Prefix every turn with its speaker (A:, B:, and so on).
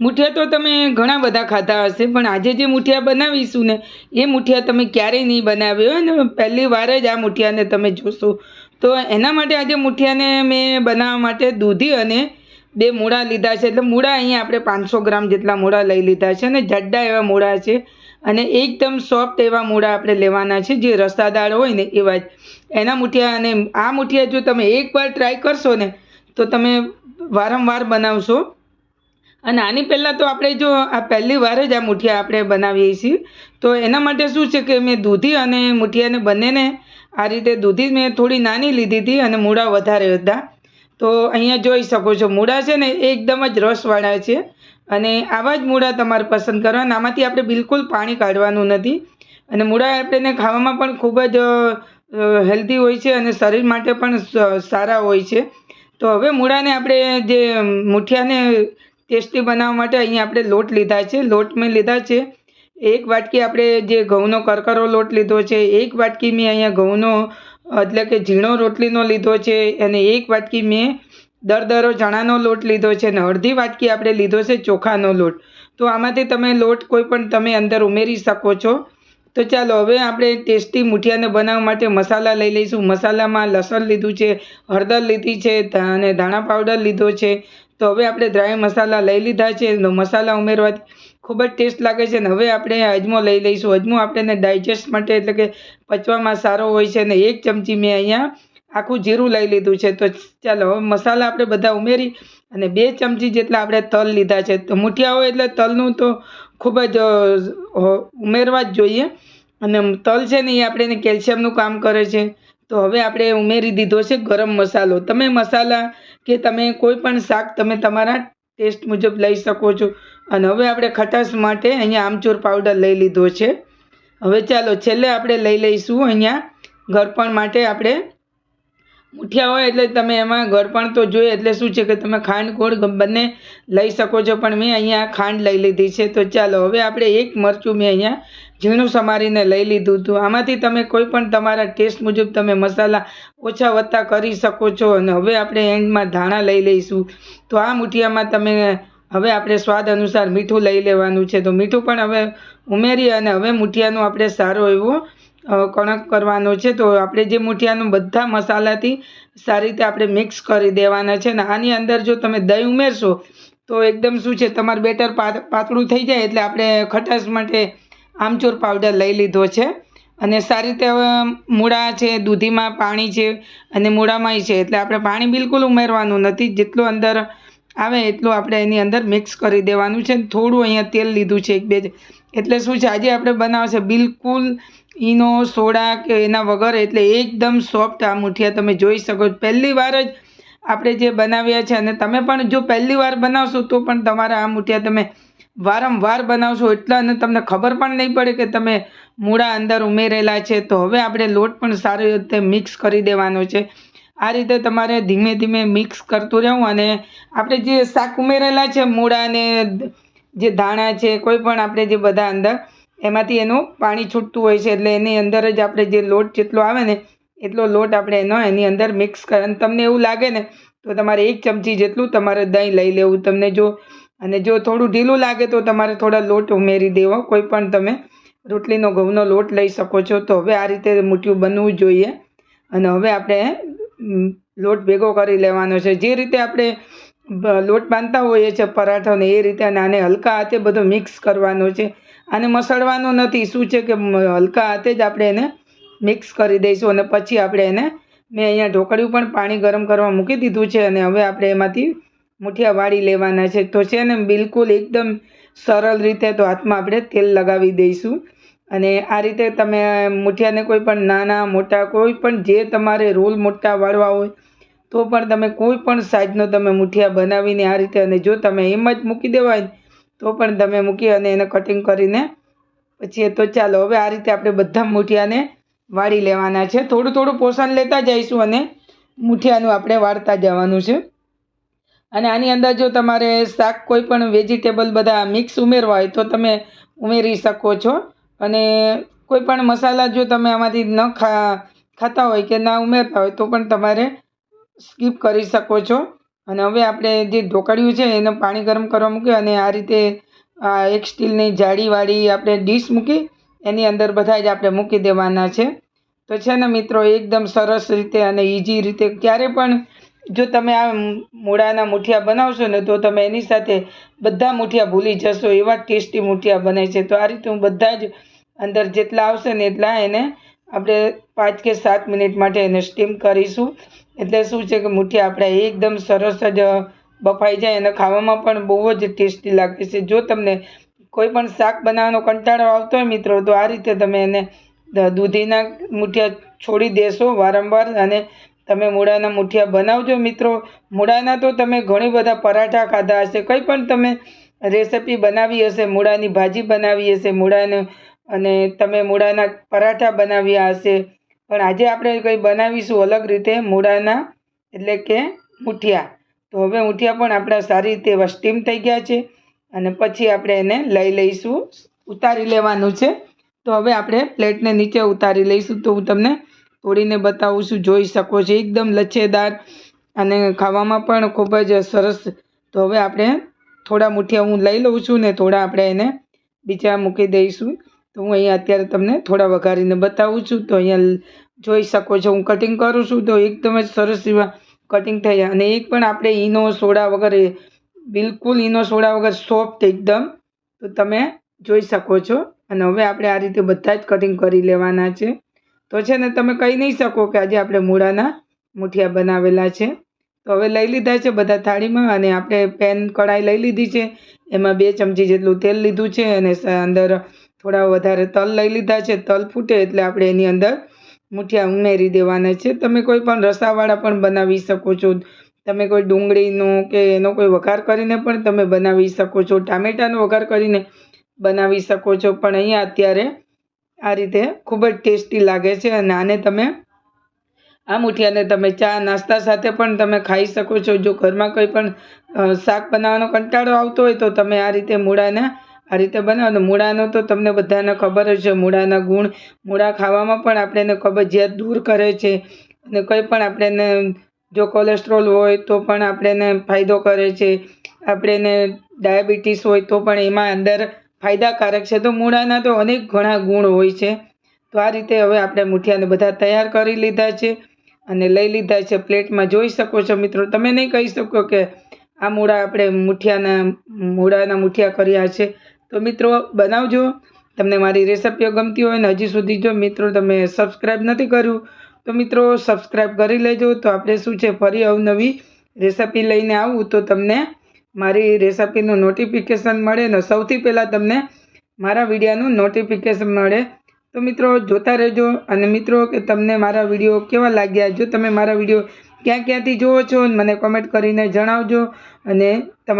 A: મુઠિયા તો તમે ઘણા બધા ખાધા હશે, પણ આજે જે મુઠિયા બનાવીશું ને, એ મુઠિયા તમે ક્યારેય નહીં બનાવ્યો હોય ને, પહેલી વાર જ આ મુઠિયાને તમે જોશો. તો એના માટે આજે મુઠિયાને મેં બનાવવા માટે દૂધી અને બે મૂળા લીધા છે, એટલે મૂળા અહીંયા આપણે પાંચસો ગ્રામ જેટલા મૂળા લઈ લીધા છે અને જાડા એવા મૂળા છે અને એકદમ સોફ્ટ એવા મૂળા આપણે લેવાના છે, જે રસાદાર હોય ને એવા જ. એના મુઠિયા અને આ મુઠિયા જો તમે એકવાર ટ્રાય કરશો ને, તો તમે વારંવાર બનાવશો. અને આની પહેલાં તો આપણે જો આ પહેલી વાર જ આ મુઠિયા આપણે બનાવીએ છીએ. તો એના માટે શું છે કે મેં દૂધી અને મુઠિયાને બંનેને આ રીતે દૂધી મેં થોડી નાની લીધી હતી અને મૂળા વધારે હતા. તો અહીંયા જોઈ શકો છો મૂળા છે ને એકદમ જ રસવાળા છે. અને આવા જ મૂળા તમારે પસંદ કરવાના આમાંથી આપણે બિલકુલ પાણી કાઢવાનું નથી. અને મૂળા આપણને ખાવામાં પણ ખૂબ જ હેલ્ધી હોય છે અને શરીર માટે પણ સારા હોય છે. તો હવે મૂળાને આપણે જે મુઠિયાને ટેસ્ટી બનાવવા માટે અહીંયા આપણે લોટ લીધા છે. લોટ મેં લીધા છે. એક વાટકી આપણે જે ઘઉંનો કરકરો લોટ લીધો છે, એક વાટકી મેં અહીંયા ઘઉંનો, એટલે કે ઝીણો રોટલીનો લીધો છે અને એક વાટકી મેં દરદરો ચણાનો લોટ લીધો છે અને અડધી વાટકી આપણે લીધો છે ચોખાનો લોટ. તો આમાંથી તમે લોટ કોઈ પણ તમે અંદર ઉમેરી શકો છો. તો ચાલો હવે આપણે ટેસ્ટી મુઠિયાને બનાવવા માટે મસાલા લઈ લઈશું. મસાલામાં લસણ લીધું છે, હળદર લીધી છે અને ધાણા પાવડર લીધો છે. તો હવે આપણે ડ્રાય મસાલા લઈ લીધા છે મસાલા ઉમેરવાથી ખૂબ જ ટેસ્ટ લાગે છે અને હવે આપણે અજમો લઈ લઈશું. અજમો આપણને ડાયજેસ્ટ માટે એટલે કે પચવામાં સારો હોય છે ને એક ચમચી મેં અહીંયા આખું જીરું લઈ લીધું છે. તો ચાલો હવે મસાલા આપણે બધા ઉમેરી અને બે ચમચી જેટલા આપણે તલ લીધા છે. તો મુઠિયા હોય એટલે તલનું તો ખૂબ જ ઉમેરવા જ જોઈએ. અને તલ છે ને એ આપણે કેલ્શિયમનું કામ કરે છે. તો હવે આપણે ઉમેરી દીધો છે ગરમ મસાલો. તમે મસાલા કે તમે કોઈ પણ શાક તમે તમારા ટેસ્ટ મુજબ લઈ શકો છો. અને હવે આપણે ખટાશ માટે અહીંયા આમચૂર પાવડર લઈ લીધો છે. હવે ચાલો છેલ્લે આપણે લઈ લઈશું અહીંયા ઘરપણ માટે આપણે મુઠિયા હોય એટલે તમે એમાં ઘર પણ તો જોઈએ એટલે શું છે કે તમે ખાંડ ગોળ બંને લઈ શકો છો. પણ મેં અહીંયા ખાંડ લઈ લીધી છે. તો ચાલો, હવે આપણે એક મરચું મેં અહીંયા ઝીણું સમારીને લઈ લીધું હતું. આમાંથી તમે કોઈ પણ તમારા ટેસ્ટ મુજબ તમે મસાલા ઓછા વત્તા કરી શકો છો અને હવે આપણે એન્ડમાં ધાણા લઈ લઈશું. તો આ મુઠિયામાં તમે હવે આપણે સ્વાદ અનુસાર મીઠું લઈ લેવાનું છે. તો મીઠું પણ હવે ઉમેરી અને હવે મુઠિયાનો આપણે સારો એવો કણક કરવાનો છે, તો આપણે જે મૂઠિયાનું બધા મસાલાથી સારી રીતે આપણે મિક્સ કરી દેવાના છે ને, આની અંદર જો તમે દહીં ઉમેરશો, તો એકદમ શું છે, તમારું બેટર પાત- પાતળું થઈ જાય એટલે આપણે ખટાશ માટે આમચૂર પાવડર લઈ લીધો છે. અને સારી રીતે મૂળા છે, દૂધીમાં પાણી છે અને મૂળામાંય છે, એટલે આપણે પાણી બિલકુલ ઉમેરવાનું નથી, જેટલું અંદર આવે એટલું આપણે એની અંદર મિક્સ કરી દેવાનું છે થોડું અહીંયા તેલ લીધું છે એક બે એટલે શું છે, આજે આપણે બનાવશે બિલકુલ ઈનો, સોડા કે એના વગર એટલે એકદમ સોફ્ટ આ મુઠિયા. તમે જોઈ શકો છો, પહેલી વાર જ આપણે જે બનાવ્યા છે અને તમે પણ જો પહેલી વાર બનાવશો તો પણ તમારા આ મુઠિયા તમે વારંવાર બનાવશો એટલા અને તમને ખબર પણ નહીં પડે કે તમે મૂળા અંદર ઉમેરેલા છે. તો હવે આપણે લોટ પણ સારી રીતે મિક્સ કરી દેવાનો છે. આ રીતે તમારે ધીમે ધીમે મિક્સ કરતું રહેવું અને આપણે જે શાક ઉમેરેલા છે, મૂળા ને જે ધાણા છે, કોઈ પણ આપણે જે બધા અંદર, એમાંથી એનું પાણી છૂટતું હોય છે, એટલે એની અંદર જ આપણે જે લોટ જેટલો આવે ને, એટલો લોટ આપણે એનો એની અંદર મિક્સ કર, અને તમને એવું લાગે ને, તો તમારે એક ચમચી જેટલું તમારે દહીં લઈ લેવું તમને જો, અને જો થોડું ઢીલું લાગે તો તમારે થોડા લોટ ઉમેરી દેવો, કોઈ પણ તમે રોટલીનો ઘઉંનો લોટ લઈ શકો છો, તો હવે આ રીતે મૂઠિયું બનવું જોઈએ, અને હવે આપણે લોટ ભેગો કરી લેવાનો છે. જે રીતે આપણે લોટ બાંધતા હોઈએ છીએ પરાઠાને, એ રીતે અને આને હલકા હાથે બધો મિક્સ કરવાનો છે. આને મસળવાનો નથી. શું છે કે હલકા હાથે જ આપણે એને મિક્સ કરી દઈશું અને પછી આપણે એને મેં અહીંયા ઢોકળ્યું પણ પાણી ગરમ કરવા મૂકી દીધું છે અને હવે આપણે એમાંથી મુઠિયા વાળી લેવાના છે. તો છે ને બિલકુલ એકદમ સરળ રીતે તો હાથમાં આપણે તેલ લગાવી દઈશું. અને આ રીતે તમે મુઠિયાને કોઈ પણ નાના, મોટા, કોઈ પણ જે તમારે રોલ મોટા વાળવા હોય, તો પણ તમે કોઈ પણ સાઇઝનો તમે મુઠિયા બનાવીને આ રીતે અને જો તમે એમ જ મૂકી દેવાય તો પણ તમે મૂકી અને એને કટિંગ કરીને પછી તો ચાલો, હવે આ રીતે આપણે બધા મૂઠિયાને વાળી લેવાના છે. થોડું થોડું પોષણ લેતા જઈશું અને મૂઠિયાનું આપણે વાળતા જવાનું છે. અને આની અંદર જો તમારે શાક કોઈ પણ વેજીટેબલ બધા મિક્સ ઉમેરવા હોય તો તમે ઉમેરી શકો છો. અને કોઈ પણ મસાલા જો તમે આમાંથી ન ખા, ખાતા હોય કે ના ઉમેરતા હોય તો પણ તમારે સ્કીપ કરી શકો છો. અને હવે આપણે જે ઢોકળિયું છે એને પાણી ગરમ કરવા મૂક્યું અને આ રીતે આ એક સ્ટીલની જાળીવાળી આપણે ડીશ મૂકી એની અંદર બધા જ આપણે મૂકી દેવાના છે. તો છે ને મિત્રો એકદમ સરસ રીતે અને ઇઝી રીતે ક્યારે પણ જો તમે આ મૂળાના મુઠિયા બનાવશો ને તો તમે એની સાથે બધા મુઠિયા ભૂલી જશો, એવા ટેસ્ટી મુઠિયા બને છે. તો આ રીતે હું બધા જ અંદર જેટલા આવશે ને એટલા એને આપણે પાંચ કે સાત મિનિટ માટે એને સ્ટીમ કરીશું. એટલે શું છે કે મુઠ્ઠી આપણે એકદમ સરસ જ બફાઈ જાય અને ખાવામાં પણ બહુ જ ટેસ્ટી લાગે છે. જો તમને કોઈ પણ શાક બનાવવાનો કંટાળો આવતો હોય મિત્રો, તો આ રીતે તમે એને દૂધીના મુઠિયા છોડી દેશો વારંવાર અને તમે મૂળાના મુઠિયા બનાવજો મિત્રો. મૂળાના તો તમે ઘણી બધા પરાઠા ખાધા હશે. કંઈ પણ તમે રેસિપી બનાવી હશે, મૂળાની ભાજી બનાવી હશે, મૂળાને અને તમે મૂળાના પરાઠા બનાવ્યા હશે. પણ આજે આપણે કંઈ બનાવીશું અલગ રીતે મૂળાના, એટલે કે મૂઠિયા. તો હવે મૂઠિયા પણ આપણા સારી રીતે વસ્ટીમ થઈ ગયા છે. અને પછી આપણે એને લઈ લઈશું, ઉતારી લેવાનું છે. તો હવે આપણે પ્લેટને નીચે ઉતારી લઈશું. તો હું તમને તોડીને બતાવું છું. જોઈ શકો છો, એકદમ લચ્છેદાર અને ખાવામાં પણ ખૂબ જ સરસ. તો હવે આપણે થોડા મુઠિયા હું લઈ લઉં છું ને થોડા આપણે એને બીજા મૂકી દઈશું. તો હું અહીંયા અત્યારે તમને થોડા વઘારીને બતાવું છું. તો અહીંયા જોઈ શકો છો, હું કટિંગ કરું છું તો એકદમ જ સરસ એવા કટિંગ થઈ અને એક પણ આપણે ઈનો સોડા વગર બિલકુલ ઈનો સોડા વગર સોફ્ટ એકદમ. તો તમે જોઈ શકો છો. અને હવે આપણે આ રીતે બધા જ કટિંગ કરી લેવાના છે. તો છે ને તમે કહી નહીં શકો કે આજે આપણે મૂળાના મુઠિયા બનાવેલા છે. તો હવે લઈ લીધા છે બધા થાળીમાં અને આપણે પેન કઢાઈ લઈ લીધી છે. એમાં બે ચમચી જેટલું તેલ લીધું છે અને અંદર થોડા વધારે તલ લઈ લીધા છે. તલ ફૂટે એટલે આપણે એની અંદર મુઠિયા ઉમેરી દેવાના છે. તમે કોઈ પણ રસાવાળા પણ બનાવી શકો છો. તમે કોઈ ડુંગળીનો કે એનો કોઈ વઘાર કરીને પણ તમે બનાવી શકો છો. ટામેટાનો વઘાર કરીને બનાવી શકો છો. પણ અહીંયા અત્યારે આ રીતે ખૂબ જ ટેસ્ટી લાગે છે અને આને તમે આ મુઠિયાને તમે ચા, નાસ્તા સાથે પણ તમે ખાઈ શકો છો. જો ઘરમાં કોઈ પણ શાક બનાવવાનો કંટાળો આવતો હોય તો તમે આ રીતે મૂળાના આ રીતે બનાવો ને મૂળાનો તો તમને બધાને ખબર જ છે, મૂળાના ગુણ, મૂળા ખાવામાં પણ આપણે એને કબજિયાત દૂર કરે છે અને કંઈ પણ આપણે એને જો કોલેસ્ટ્રોલ હોય તો પણ આપણે એને ફાયદો કરે છે. આપણે એને ડાયાબિટીસ હોય તો પણ એમાં અંદર ફાયદાકારક છે. તો મૂળાના તો અનેક ઘણા ગુણ હોય છે. તો આ રીતે હવે આપણે મુઠિયાને બધા તૈયાર કરી લીધા છે અને લઈ લીધા છે. પ્લેટમાં જોઈ શકો છો મિત્રો, તમે નહીં કહી શકો કે આ મૂળા આપણે મુઠિયાના, મૂળાના મુઠિયા કર્યા છે. તો મિત્રો, બનાવજો. તમને મારી રેસિપીઓ ગમતી હોય ને, હજી સુધી જો મિત્રો તમે સબસ્ક્રાઈબ નથી કર્યું, તો મિત્રો સબસ્ક્રાઈબ કરી લેજો. તો આપણે શું છે, ફરી અવનવી રેસિપી લઈને આવું. તો તમને મારી રેસિપીનું નોટિફિકેશન મળે ને, સૌથી પહેલાં તમને મારા વિડીયાનું નોટિફિકેશન મળે. તો મિત્રો, જોતા રહેજો. અને મિત્રો, કે તમને મારા વીડિયો કેવા લાગ્યા, જો તમે મારા વીડિયો ક્યાં ક્યાંથી જુઓ છો, મને કોમેન્ટ કરીને જણાવજો. અને તમારા